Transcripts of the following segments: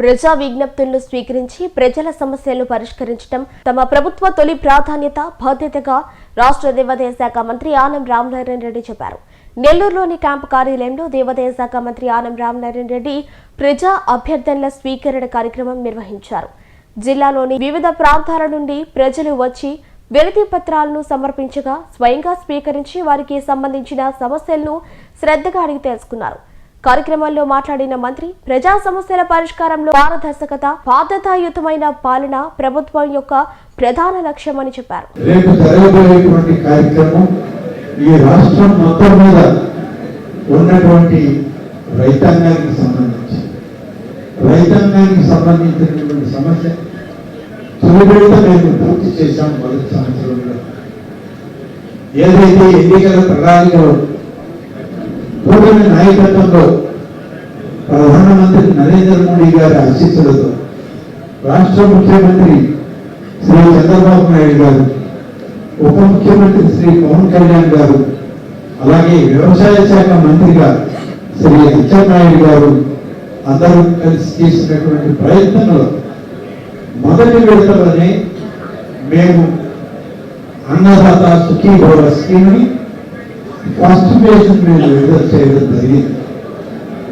ప్రజా విజ్ఞప్తులను స్వీకరించి ప్రజల సమస్యలను పరిష్కరించడం తమ ప్రభుత్వ తొలి ప్రాధాన్యత బాధ్యతగా రాష్ట్ర దేవాదాయ శాఖ మంత్రి ఆనం రామనారాయణ రెడ్డి చెప్పారు. నెల్లూరులోని క్యాంపు కార్యాలయంలో దేవాదాయ శాఖ మంత్రి ఆనం రామనారాయణ రెడ్డి ప్రజా అభ్యర్థనల స్వీకరణ కార్యక్రమం నిర్వహించారు. జిల్లాలోని వివిధ ప్రాంతాల నుండి ప్రజలు వచ్చి వినతి పత్రాలను సమర్పించగా స్వయంగా స్వీకరించి వారికి సంబంధించిన సమస్యలను శ్రద్ధగా అడిగి తెలుసుకున్నారు. కార్యక్రమంలో మాట్లాడిన మంత్రి ప్రజా సమస్యల పరిష్కారంలో పారదర్శకత బాధ్యతాయుతమైన పాలన ప్రభుత్వం యొక్క ప్రధాన లక్ష్యమని చెప్పారు. రేపు జరగబోయేటువంటి కార్యక్రమం ఈ రాష్ట్రం మొత్తం మీద ఉన్నటువంటి రైతాంగానికి సంబంధించి రైతాంగానికి సంబంధించినటువంటి సమస్య తొలిబిడత మేము పూర్తి చేశాం మొదటి సంవత్సరంలో. ఏదైతే ఎన్నికల ప్రణాళికలో కూటమి నాయకత్వంలో ప్రధానమంత్రి నరేంద్ర మోడీ గారి ఆశీస్సులతో రాష్ట్ర ముఖ్యమంత్రి శ్రీ చంద్రబాబు నాయుడు గారు ఉప ముఖ్యమంత్రి శ్రీ పవన్ కళ్యాణ్ గారు అలాగే వ్యవసాయ శాఖ మంత్రిగా శ్రీ అచ్చెన్నాయుడు గారు అందరూ కలిసి చేసినటువంటి ప్రయత్నంలో మొదటి విడతలోనే మేము అన్నదాత సుఖీ భవ స్కీమ్ని ఫస్ట్ ఫేజ్ మేము విడుదల చేయడం జరిగింది.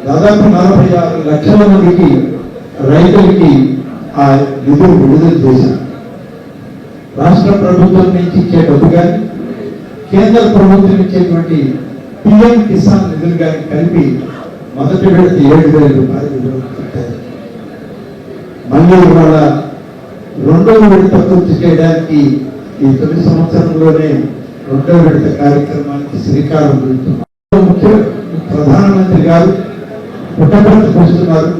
దాదాపు నలభై ఆరు లక్షల మందికి రైతులకి ఆ నిధులు విడుదల చేశాం రాష్ట్ర ప్రభుత్వం నుంచి ఇచ్చే డబ్బు కానీ కేంద్ర ప్రభుత్వం ఇచ్చేటువంటి పిఎం కిసాన్ నిధులు కానీ కలిపి మొదటి విడత ఏడు వేల రూపాయలు విడుదల మళ్ళీ ఇవాళ రెండవ విడత పూర్తి చేయడానికి ఈ తొలి సంవత్సరంలోనే రెండవ విడత కార్యక్రమానికి శ్రీకారం చుడుతున్నాం ముఖ్య ప్రధానమంత్రి గారు పుట్టపర్తి చూస్తున్నారు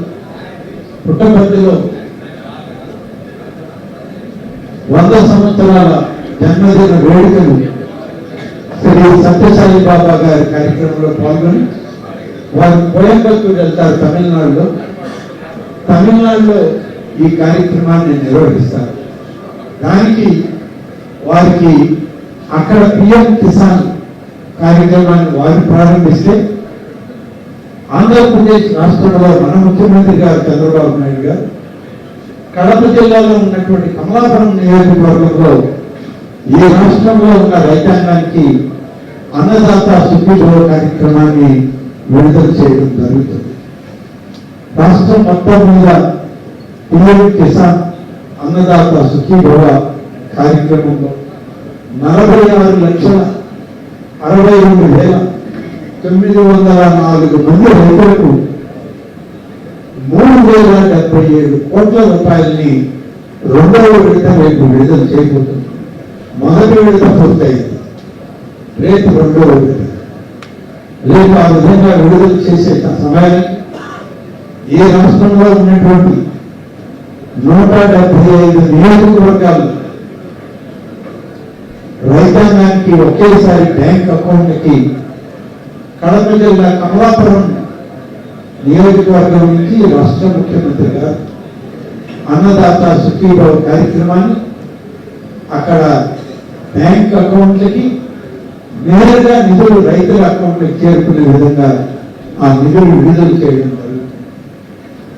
పుట్టపర్తిలో వంద సంవత్సరాల జన్మదిన వేడుకలు శ్రీ సత్యసాయి బాబా గారి కార్యక్రమంలో పాల్గొని వారు కోయంబత్తూరు వెళ్తారు తమిళనాడులో. తమిళనాడులో ఈ కార్యక్రమాన్ని నిర్వహిస్తారు. దానికి వారికి అక్కడ పిఎం కిసాన్ కార్యక్రమాన్ని వారు ప్రారంభిస్తే ఆంధ్రప్రదేశ్ రాష్ట్రంలో మన ముఖ్యమంత్రి గారు చంద్రబాబు నాయుడు గారు కడప జిల్లాలో ఉన్నటువంటి కమలాపురం నియోజకవర్గంలో ఈ రాష్ట్రంలో ఉన్న రైతాంగానికి అన్నదాత సుఖీభవ కార్యక్రమాన్ని విడుదల చేయడం జరుగుతుంది. రాష్ట్రం మొత్తం మీద పిఎం కిసాన్ అన్నదాత సుఖీభవ కార్యక్రమంలో నలభై ఆరు లక్షల అరవై రెండు వేల తొమ్మిది వందల నాలుగు మంది రైతులకు మూడు వేల డెబ్బై ఏడు కోట్ల రూపాయలని రెండవ విడత రేపు విడుదల చేయబోతుంది. మొదటి విడత పూర్తయింది. రేపు రెండవ విడత. రేపు ఆ విధంగా విడుదల చేసే సమయానికి ఈ రాష్ట్రంలో ఉన్నటువంటి నూట డెబ్బై ఐదు నియోజకవర్గాలు రైతాంగానికి ఒకేసారి బ్యాంక్ అకౌంట్కి కడప జిల్లా కమలాపురం నియోజకవర్గం నుంచి రాష్ట్ర ముఖ్యమంత్రి గారు అన్నదాత సుఖీభావ కార్యక్రమాన్ని అక్కడ బ్యాంక్ అకౌంట్లకి నేరుగా నిధులు రైతుల అకౌంట్లకు చేరుకునే విధంగా ఆ నిధులు విడుదల చేయడం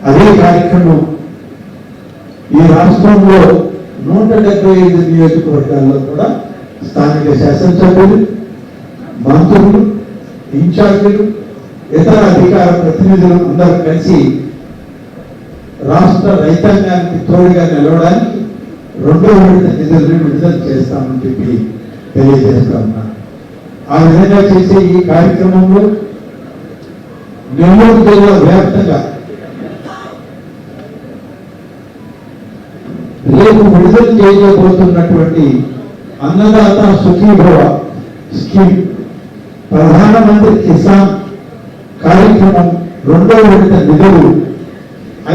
అదే కార్యక్రమం ఈ రాష్ట్రంలో నూట డెబ్బై ఐదు నియోజకవర్గాల్లో కూడా స్థానిక శాసనసభ్యులు మంత్రులు ఇన్ఛార్జీలు ఇతర అధికార ప్రతినిధులు అందరూ కలిసి రాష్ట్ర రైతాంగానికి తోడుగా నిలవడానికి రెండో విడత నిధులను విడుదల చేస్తామని చెప్పి తెలియజేస్తా ఉన్నాను ఆ విధంగా చేసే ఈ కార్యక్రమంలో నెల్లూరు జిల్లా వ్యాప్తంగా రేపు విడుదల చేయబోతున్నటువంటి అన్నదాత సుఖీభవ స్కీమ్. ప్రధానమంత్రి కిసాన్ కార్యక్రమం రెండవ విడత నిధులు.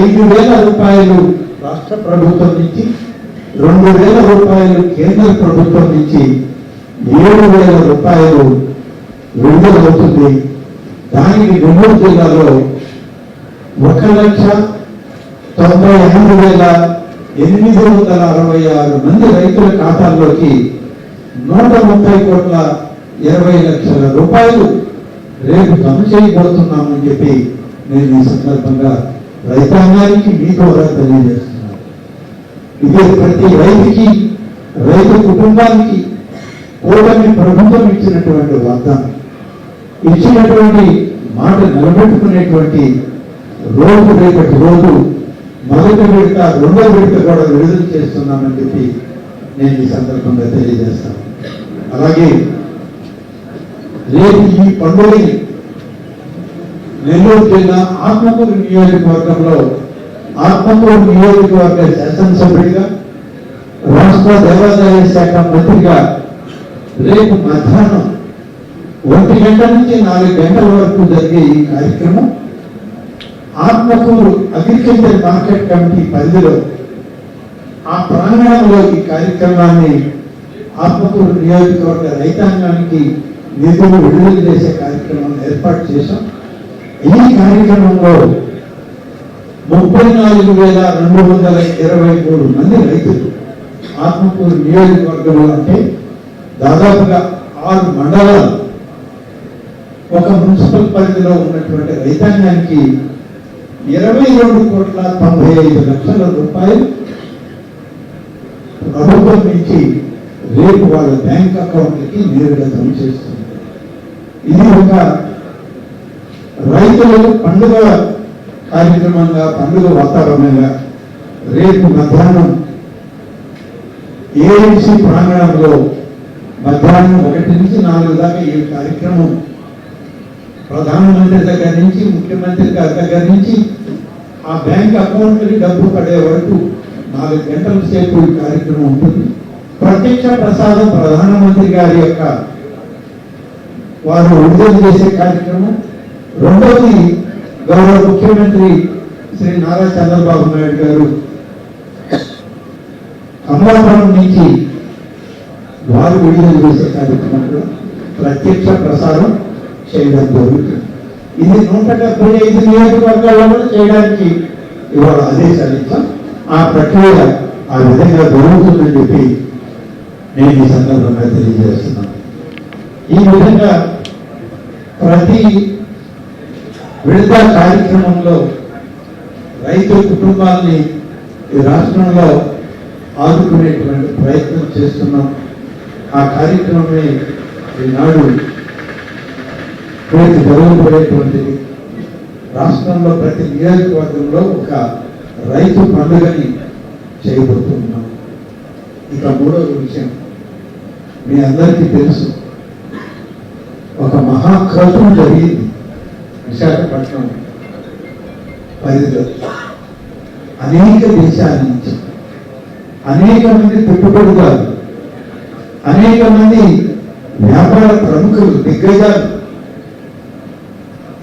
ఐదు వేల రూపాయలు రాష్ట్ర ప్రభుత్వం నుంచి రెండు వేల రూపాయలు కేంద్ర ప్రభుత్వం నుంచి ఏడు వేల రూపాయలు విడుదలవుతుంది దానికి నెల్లూరు జిల్లాలో ఒక లక్ష తొంభై ఐదు వేల ఎనిమిది వందల అరవై ఆరు మంది రైతుల ఖాతాల్లోకి నూట ముప్పై కోట్ల ఇరవై లక్షల రూపాయలు రేపు జమ చేయబోతున్నామని చెప్పి నేను ఈ సందర్భంగా రైతాంగానికి మీ ద్వారా తెలియజేస్తున్నాను. ఇదే ప్రతి రైతుకి రైతు కుటుంబానికి కూటమి ప్రభుత్వం ఇచ్చినటువంటి వాగ్దానం ఇచ్చినటువంటి మాట నిలబెట్టుకునేటువంటి రోజు రేపటి రోజు మొదటి విడత రెండో విడత కూడా విడుదల చేస్తున్నామని చెప్పి నేను ఈ సందర్భంగా తెలియజేస్తాను. అలాగే రేపు ఈ పండుగని నెల్లూరు జిల్లా ఆత్మకూరు నియోజకవర్గంలో ఆత్మకూరు నియోజకవర్గ శాసనసభ్యుడిగా రాష్ట్ర దేవాదాయ శాఖ మంత్రిగా రేపు మధ్యాహ్నం ఒంటి గంట నుంచి నాలుగు గంటల వరకు జరిగే ఈ కార్యక్రమం ఆత్మకూరు అగ్రికల్చర్ మార్కెట్ కమిటీ పరిధిలో ఆ ప్రాంగణంలో ఈ కార్యక్రమాన్ని ఆత్మకూరు నియోజకవర్గ రైతాంగానికి నిధులు విడుదల చేసే కార్యక్రమం ఏర్పాటు చేశాం. ఈ కార్యక్రమంలో ముప్పై నాలుగు వేల రెండు వందల ఇరవై మూడు మంది రైతులు ఆత్మకూరు నియోజకవర్గంలో అంటే దాదాపుగా ఆరు మండలాలు ఒక మున్సిపల్ పరిధిలో ఉన్నటువంటి రైతాంగానికి ఇరవై రెండు కోట్ల తొంభై ఐదు లక్షల రూపాయలు ప్రభుత్వం నుంచి రేపు వాళ్ళ బ్యాంక్ అకౌంట్లకి నేరుగా జమ చేస్తుంది ఇది ఒక రైతులకు పండుగ కార్యక్రమంగా పండుగ వాతావరణంగా రేపు మధ్యాహ్నం ఏఎంసీ ప్రాంగణంలో మధ్యాహ్నం ఒకటి నుంచి నాలుగు దాకా ఈ కార్యక్రమం ప్రధానమంత్రి దగ్గర నుంచి ముఖ్యమంత్రి గారి దగ్గర నుంచి ఆ బ్యాంక్ అకౌంట్కి డబ్బు పడే వరకు నాలుగు గంటల సేపు ఈ కార్యక్రమం ఉంటుంది. ప్రత్యక్ష ప్రసాదం ప్రధానమంత్రి గారి యొక్క వారు విడుదల చేసే కార్యక్రమం. రెండవది గౌరవ ముఖ్యమంత్రి శ్రీ నారా చంద్రబాబు నాయుడు గారు అమలాపురం నుంచి వారు విడుదల చేసే కార్యక్రమంలో ప్రత్యక్ష ప్రసారం చేయడం జరుగుతుంది. ఇది నూట డెబ్బై ఐదు నియోజకవర్గాల్లో చేయడానికి ఇవాళ ఆదేశాలు ఇచ్చాం. ఆ ప్రక్రియ ఆ విధంగా జరుగుతుందని చెప్పి నేను ఈ సందర్భంగా తెలియజేస్తున్నాను. ఈ విధంగా ప్రతి విడత కార్యక్రమంలో రైతు కుటుంబాల్ని ఈ రాష్ట్రంలో ఆదుకునేటువంటి ప్రయత్నం చేస్తున్నాం. ఆ కార్యక్రమమే ఈనాడు రేపు జరగబోయేటువంటిది. రాష్ట్రంలో ప్రతి నియోజకవర్గంలో ఒక రైతు పండుగని చేయబోతున్నాం. ఇక మూడవ విషయం. మీ అందరికీ తెలుసు. ఒక మహాకల్పం జరిగింది. విశాఖపట్నం పరిధిలో. అనేక దేశాల నుంచి. అనేక మంది పెట్టుబడిదారులు. అనేక మంది వ్యాపార ప్రముఖులు దిగ్గజాలు.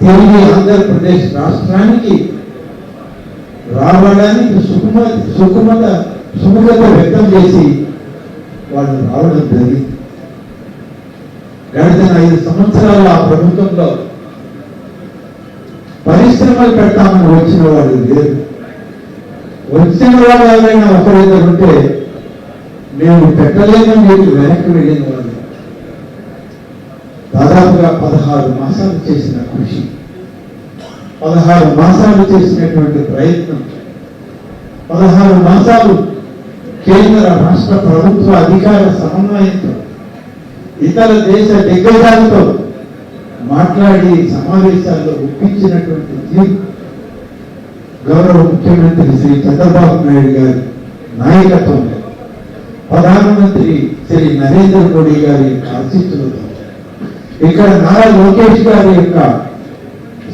తిరిగి ఆంధ్రప్రదేశ్ రాష్ట్రానికి రావడానికి సుకుమ సుకుమత సుముఖత వ్యక్తం చేసి వాళ్ళు రావడం జరిగింది. గడిచిన ఐదు సంవత్సరాల ఆ ప్రభుత్వంలో పరిశ్రమలు పెడతామని వచ్చిన వాళ్ళు లేరు. వచ్చిన వాళ్ళు ఎవరైనా ఒకరైతే ఉంటే మేము పెట్టలేమని మీకు వెనక్కి వెళ్ళిన వాళ్ళు. దాదాపుగా పదహారు మాసాలు చేసిన కృషి. పదహారు మాసాలు చేసినటువంటి ప్రయత్నం. పదహారు మాసాలు కేంద్ర రాష్ట్ర ప్రభుత్వ అధికార సమన్వయంతో ఇతర దేశ దిగ్గజాలతో మాట్లాడి సమావేశాల్లో ఒప్పించినటువంటి తీర్పు గౌరవ ముఖ్యమంత్రి శ్రీ చంద్రబాబు నాయుడు గారి నాయకత్వంలో ప్రధానమంత్రి శ్రీ నరేంద్ర మోడీ గారి ఆశీస్సులతో. ఇక్కడ నారా లోకేష్ గారి యొక్క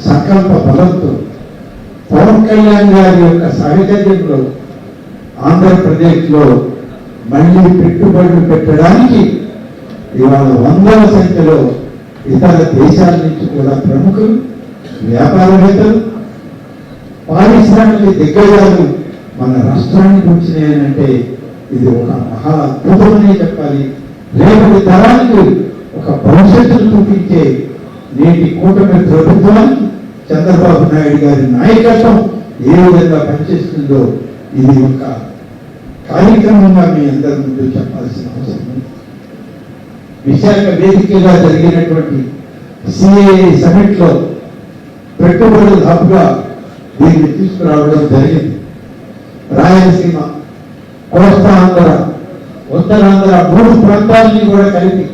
సంకల్ప బలంతో పవన్ కళ్యాణ్ గారి యొక్క సాహచర్యంలో ఆంధ్రప్రదేశ్లో మళ్ళీ పెట్టుబడులు పెట్టడానికి ఇవాళ వందల సంఖ్యలో ఇతర దేశాల నుంచి కూడా ప్రముఖులు వ్యాపారవేత్తలు పారిశ్రామిక దిగ్గజాలు మన రాష్ట్రానికి వచ్చినాయనంటే ఇది ఒక మహా అద్భుతమనే చెప్పాలి. రేపటి తరానికి ఒక భవిష్యత్తును చూపించే నేటి కూటమి ప్రభుత్వానికి చంద్రబాబు నాయుడు గారి నాయకత్వం ఏ విధంగా పనిచేస్తుందో ఇది ఒక కార్యక్రమంగా మీ అందరి ముందు చెప్పాల్సిన అవసరం ఉంది. విశాఖ వేదికగా జరిగినటువంటి సిఏ సమిట్లో పెట్టుబడుల హబ్గా దీన్ని తీసుకురావడం జరిగింది. రాయలసీమ కోస్తాంధ్ర ఉత్తరాంధ్ర మూడు ప్రాంతాలని కూడా కలిపి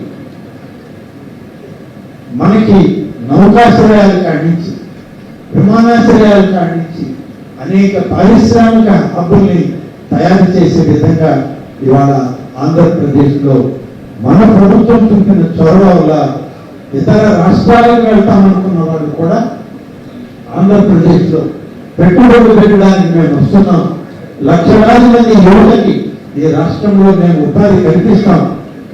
మనకి నౌకాశ్రయాలు కాడించి విమానాశ్రయాలు కాడించి అనేక పారిశ్రామిక హబ్బుల్ని తయారు చేసే విధంగా ఇవాళ ఆంధ్రప్రదేశ్లో మన ప్రభుత్వం చూపిన చొరవ వల్ల ఇతర రాష్ట్రాలకు వెళ్తామనుకున్న వాళ్ళు కూడా ఆంధ్రప్రదేశ్లో పెట్టుబడులు పెట్టడానికి మేము వస్తున్నాం. లక్షలాది మంది యువతకి ఈ రాష్ట్రంలో మేము ఉపాధి కల్పిస్తాం.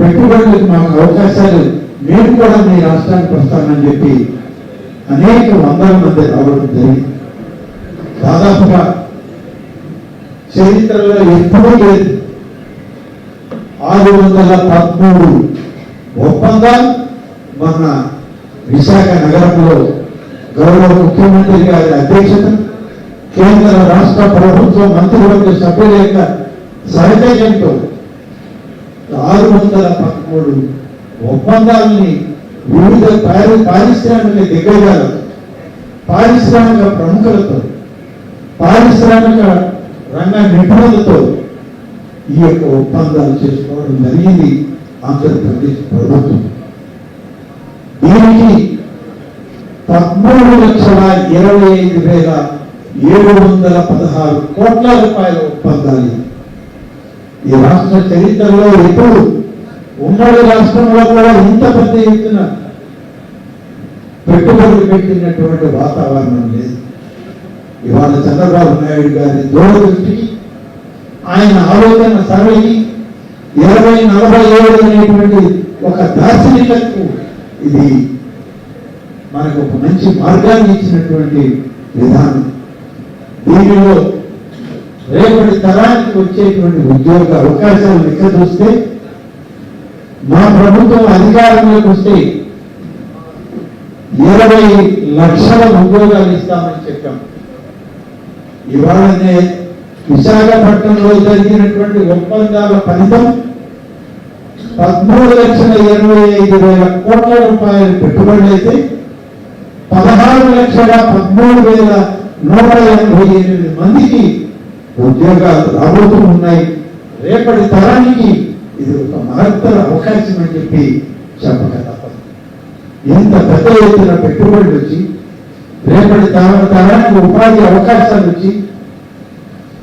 పెట్టుబడులకు మాకు అవకాశాలు మేము కూడా మీ రాష్ట్రానికి వస్తామని చెప్పి అనేక వందల మంది రావడం జరిగింది. దాదాపుగా చరిత్రలో ఎప్పుడూ లేదు. నాలుగు వందల పదమూడు ఒప్పందం మన విశాఖ నగరంలో గౌరవ ముఖ్యమంత్రి గారి అధ్యక్షత కేంద్ర రాష్ట్ర ప్రభుత్వ మంత్రివర్గ సభ్యుల యొక్క సహచర్యంతో ఆరు వందల పదమూడు ఒప్పందాలని వివిధ పారి పారిశ్రామిక దిగ్గజాలు పారిశ్రామిక ప్రముఖులతో పారిశ్రామిక రంగ నిపుణులతో ఈ యొక్క ఒప్పందాలు చేసుకోవడం జరిగింది ఆంధ్రప్రదేశ్ ప్రభుత్వం. దీనికి పద్మూడు లక్షల ఇరవై ఐదు వేల ఏడు వందల పదహారు కోట్ల రూపాయల ఒప్పందాలు. ఈ రాష్ట్ర చరిత్రలో ఎప్పుడు ఉమ్మడి రాష్ట్రంలో కూడా ఇంత పెద్ద ఎత్తున పెట్టుబడులు పెట్టినటువంటి వాతావరణం లేదు. ఇవాళ చంద్రబాబు నాయుడు గారి దూరదృష్టికి ఆయన ఆలోచన సరళి ఇరవై నలభై ఏడు అనేటువంటి ఒక దార్శనికతకు ఇది మనకు ఒక మంచి మార్గాన్ని ఇచ్చినటువంటి విధానం. దీనిలో రేపటి తరానికి వచ్చేటువంటి ఉద్యోగ అవకాశాలు లెక్క చూస్తే మా ప్రభుత్వం అధికారంలోకి వస్తే ఇరవై లక్షల ఉద్యోగాలు ఇస్తామని చెప్పాం. ఇవాళనే విశాఖపట్నంలో జరిగినటువంటి ఒప్పందాల ఫలితం పదమూడు లక్షల ఇరవై ఐదు వేల కోట్ల రూపాయల పెట్టుబడులు అయితే పదహారు లక్షల పదమూడు వేల నూట ఎనభై ఎనిమిది మందికి ఉద్యోగాలు రాబోతూ ఉన్నాయి. రేపటి తరానికి ఇది ఒక మహత్తర అవకాశం అని చెప్పి చెప్పక తప్పదు. ఇంత పెద్ద ఎత్తున పెట్టుబడులు వచ్చి రేపటి తర తరానికి ఉపాధి అవకాశాలు వచ్చి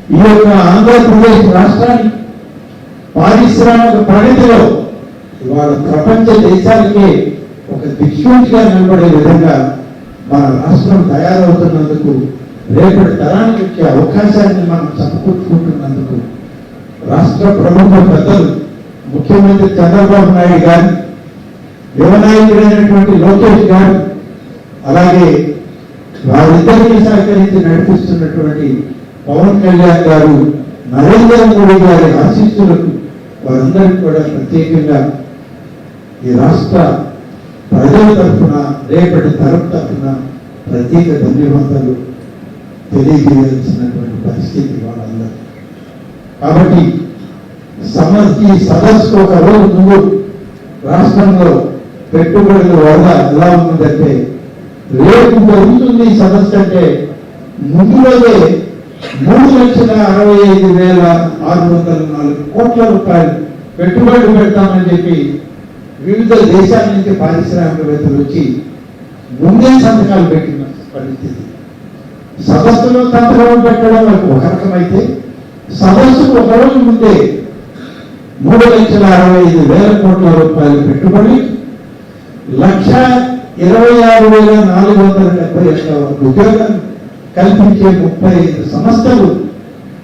ఈ యొక్క ఆంధ్రప్రదేశ్ రాష్ట్రాన్ని పారిశ్రామిక పరిధిలో ఇవాళ ప్రపంచ దేశాలకే ఒక దిక్సూచిగా నిలబడే విధంగా మన రాష్ట్రం తయారవుతున్నందుకు రేపటి తరానికి వచ్చే అవకాశాన్ని మనం సమకూర్చుకుంటున్నందుకు రాష్ట్ర ప్రభుత్వ పెద్దలు ముఖ్యమంత్రి చంద్రబాబు నాయుడు గారు యువనాయకుడైనటువంటి లోకేష్ గారు అలాగే వారిద్దరినీ సహకరించి నడిపిస్తున్నటువంటి పవన్ కళ్యాణ్ గారు నరేంద్ర మోడీ గారి ఆశీస్సులకు వారందరికీ కూడా ప్రత్యేకంగా ఈ రాష్ట్ర ప్రజల తరఫున రేపటి తరం తరఫున ప్రత్యేక ధన్యవాదాలు తెలియజేయాల్సినటువంటి పరిస్థితి వాళ్ళందరూ కాబట్టి సమస్య సదస్సు ఒక రోజు ముందు రాష్ట్రంలో పెట్టుబడుల వల్ల ఎలా ఉందంటే రేపు జరుగుతుంది ఈ సదస్సు అంటే ముందులోనే మూడు లక్షల అరవై ఐదు వేల ఆరు వందల నాలుగు కోట్ల రూపాయలు పెట్టుబడులు పెడతామని చెప్పి వివిధ దేశాల నుంచి పారిశ్రామికవేత్తలు వచ్చి ముందే సంతకాలు పెట్టిన పరిస్థితి. సదస్సులో సంతకం పెట్టడం ఒక రకమైతే సదస్సుకు ఒక రోజు ముందే మూడు లక్షల అరవై ఐదు వేల కోట్ల రూపాయలు పెట్టుబడి లక్ష ఇరవై ఆరు వేల నాలుగు వందల డెబ్బై ఒక్క ఉద్యోగాలు కల్పించే ముప్పై ఐదు సంస్థలు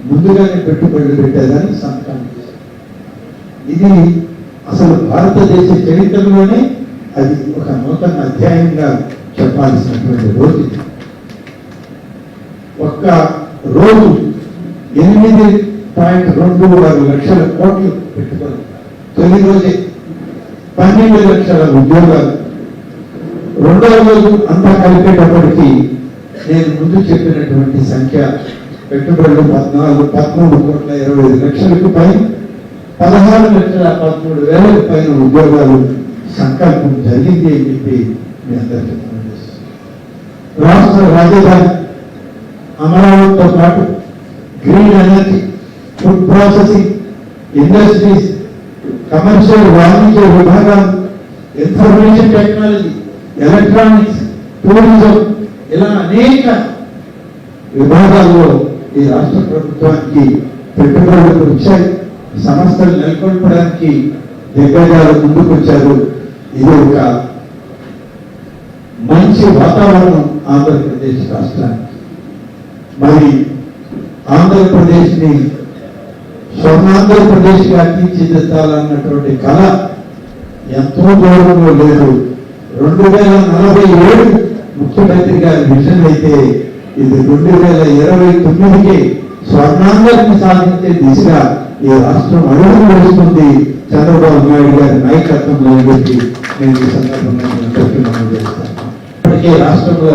ముందుగానే పెట్టుబడులు పెట్టేదని సంతకం ఇది అసలు భారతదేశ చరిత్రలోనే అది ఒక నూతన అధ్యాయంగా చెప్పాల్సినటువంటి రోజు ఒక్క రోజు ఎనిమిది పాయింట్ రెండు ఆరు లక్షల కోట్లు పెట్టుబడి. తొలి రోజే పన్నెండు లక్షల ఉద్యోగాలు. రెండవ రోజు అంతా కలిపేటప్పటికీ నేను ముందు చెప్పినటువంటి సంఖ్య పెట్టుబడులు పద్నాలుగు పదమూడు కోట్ల ఇరవై ఐదు లక్షలకు పైన పదహారు లక్షల పదమూడు వేలకు పైన ఉద్యోగాలు సంకల్పం జరిగింది అని చెప్పి మీ అందరికీ రాష్ట్ర రాజధాని అమరావతితో పాటు green energy food processing industries commercial వాణిజ్య విభాగాలు ఇన్ఫర్మేషన్ టెక్నాలజీ ఎలక్ట్రానిక్స్ టూరిజం ఇలా అనేక విభాగాల్లో ఈ రాష్ట్ర ప్రభుత్వానికి పెట్టుబడులు వచ్చాయి. సంస్థలు నెలకొల్పడానికి దిగ్గజాలు ముందుకు వచ్చారు ఇది ఒక మంచి వాతావరణం ఆంధ్రప్రదేశ్ రాష్ట్రానికి. మరి ఆంధ్రప్రదేశ్ని స్వర్ణాంధ్రప్రదేశ్గా తీర్చిదిద్దాలన్నటువంటి కళ ఎంతో దూరంలో లేదు. రెండు వేల నలభై ఏడు ముఖ్యమంత్రి గారి విజన్ అయితే ఇది రెండు వేల ఇరవై తొమ్మిదికి స్వర్ణాంధ్రని సాధించే దిశగా ఈ రాష్ట్రం అడుగులు వేస్తుంది చంద్రబాబు నాయుడు గారి నాయకత్వంలో చెప్పి నేను ఈ సందర్భంగా ఇప్పటికే రాష్ట్రంలో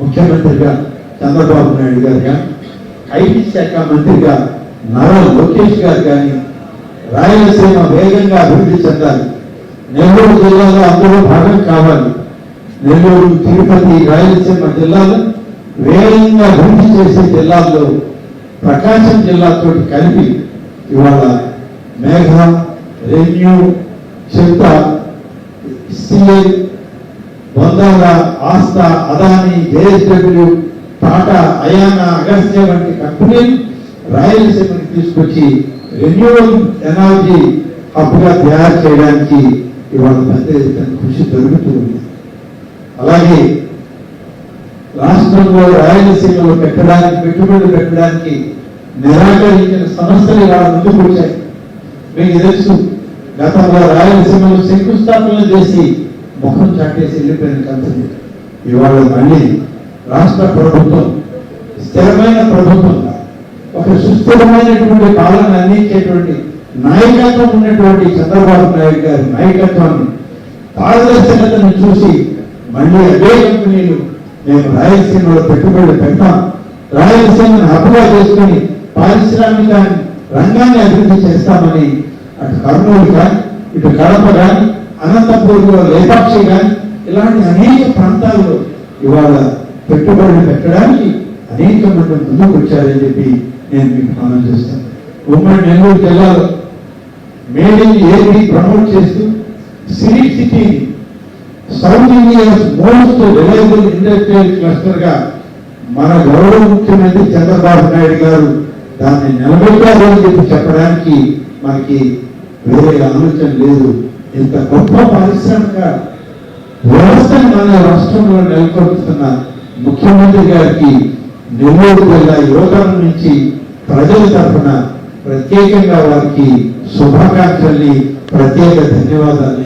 ముఖ్యమంత్రిగా చంద్రబాబు నాయుడు గారు కానీ ఐటీ శాఖ మంత్రిగా నారా లోకేష్ గారు కానీ రాయలసీమ వేగంగా అభివృద్ధి చెందాలి. నెల్లూరు జిల్లాలో అందరూ భాగం కావాలి. నెల్లూరు తిరుపతి రాయలసీమ జిల్లాలు వేగంగా అభివృద్ధి చేసే జిల్లాల్లో ప్రకాశం జిల్లాతో కలిపి ఇవాళ మేఘ రెన్యూ చిత్త సిఎల్ బొందాల ఆస్థ అదాని జేఎస్డబ్ల్యూ టాటా అయానా అగస్త్య వంటి కంపెనీలు రాయలసీమని తీసుకొచ్చి రెన్యూవల్ ఎనర్జీ హబ్గా తయారు చేయడానికి ఇవాళ పెద్ద ఎత్తున కృషి జరుగుతూ ఉంది. అలాగే రాష్ట్రంలో రాయలసీమలో పెట్టడానికి పెట్టుబడులు పెట్టడానికి నిరాకరించిన సంస్థలు ఇవాళ ముందుకు వచ్చాయి. మీకు తెలుసు గతంలో రాయలసీమలో శంకుస్థాపన చేసి ముఖం చాటేసి వెళ్ళిపోయిన కంపెనీ ఇవాళ మళ్ళీ రాష్ట్ర ప్రభుత్వం స్థిరమైన ప్రభుత్వంగా ఒక సుస్థిరమైనటువంటి పాలన అందించేటువంటి నాయకత్వం ఉన్నటువంటి చంద్రబాబు నాయుడు గారి నాయకత్వాన్ని పారదర్శకతను చూసి మళ్ళీ అదే కంపెనీలు మేము రాయలసీమలో పెట్టుబడులు పెడతాం రాయలసీమను హబ్గా చేసుకుని పారిశ్రామిక రంగాన్ని అభివృద్ధి చేస్తామని అటు కర్నూలు కానీ ఇటు కడప కానీ అనంతపూర్లో లేపాక్షి కానీ ఇలాంటి అనేక ప్రాంతాల్లో ఇవాళ పెట్టుబడులు పెట్టడానికి అనేక మంది ముందుకు వచ్చారని చెప్పి నేను మీకు మనం చేస్తాను. ఉమ్మడి నెల్లూరు జిల్లాలో మేడ్ ఇన్ ఏపీ ప్రమోట్ చేస్తూ సిరి సిటీని south India's most reliable industrial క్లస్టర్గా మన గౌరవ ముఖ్యమంత్రి చంద్రబాబు నాయుడు గారు దాన్ని నిలబెట్టారు అని చెప్పి చెప్పడానికి మనకి వేరే ఆలోచన లేదు. ఇంత గొప్ప పారిశ్రామిక వ్యవస్థను మన రాష్ట్రంలో నెలకొల్పుతున్న ముఖ్యమంత్రి గారికి నెల్లూరు జిల్లా యువతరం నుంచి ప్రజల తరఫున ప్రత్యేకంగా వారికి శుభాకాంక్షల్ని ప్రత్యేక ధన్యవాదాలు